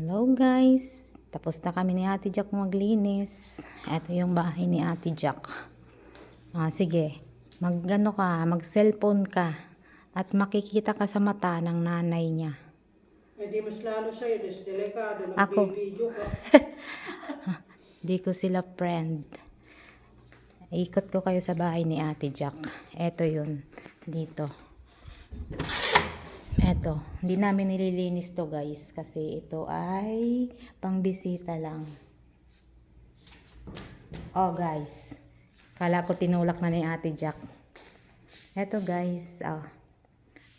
Hello guys! Tapos na kami ni Ate Jack maglinis. Ito yung bahay ni Ate Jack. Ah, sige, magano ka, mag-cellphone ka at makikita ka sa mata ng nanay niya. Eh di mas lalo sa'yo, des delikado, Ako. ka. Di ko sila friend. Ikot ko kayo sa bahay ni Ate Jack. Ito yun. Dito. Ito. Hindi namin nililinis to guys. Kasi ito ay pangbisita lang. Oh guys. Kala ko tinulak na ni Ate Jack. Ito guys. Oh.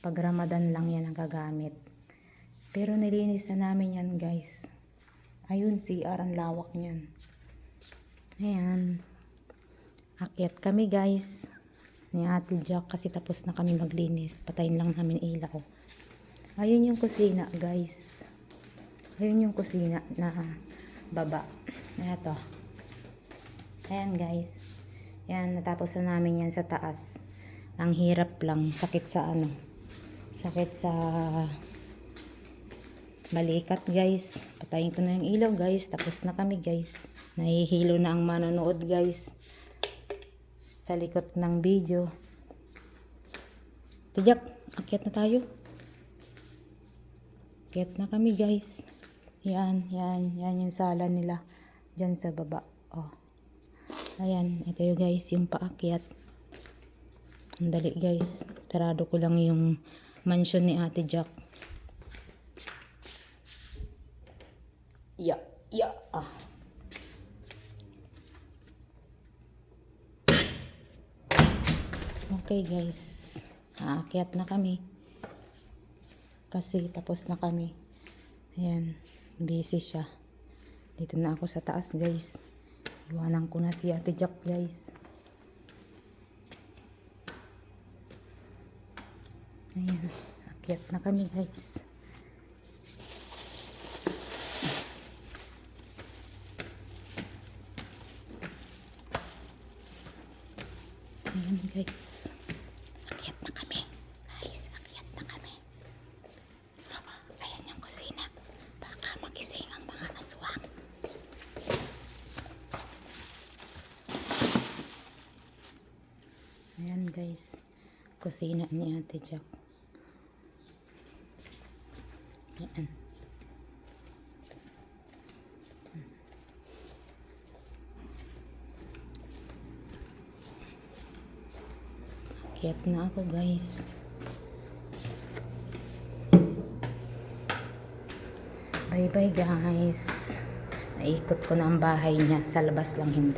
Pag Ramadan lang yan ang gagamit. Pero nilinis na namin yan guys. Ayun, CR ang lawak niyan. Ayan. Akyat kami guys. Ni Ate Jack kasi tapos na kami maglinis. Patayin lang namin ilaw. Ayun yung kusina guys. Ayun yung kusina na baba. Eto. Ayan guys. Ayan, natapos na namin yan sa taas. Ang hirap lang. Sakit sa ano. Sakit sa balikat guys. Patayin ko na yung ilaw guys. Tapos na kami guys. Nahihilo na ang manonood guys. Sa likod ng video. Tijak, akyat na tayo. Akyat na kami guys. Yan, yan, yan yung sala nila. Diyan sa baba. Oh. Ayan, ito yung guys, yung paakyat. Ang dali guys. Sarado ko lang yung mansion ni Ate Jack. Ya, ya. Ah. Okay guys. Aakyat na kami. Kasi tapos na kami. Ayan. Busy siya. Dito na ako sa taas guys. Iwanan ko na si Ate Jack guys. Ayan. Akyat na kami guys. Ayan guys. Akyat na kami. Guys, akyat na kami. Aba, ayan yung kusina. Baka magising ang mga aswang. Ayan guys. Kusina ni Ate Jack. Ayan. Akyat na ako guys. Bye bye guys. Naikot ko na ang bahay niya. Sa labas lang hindi.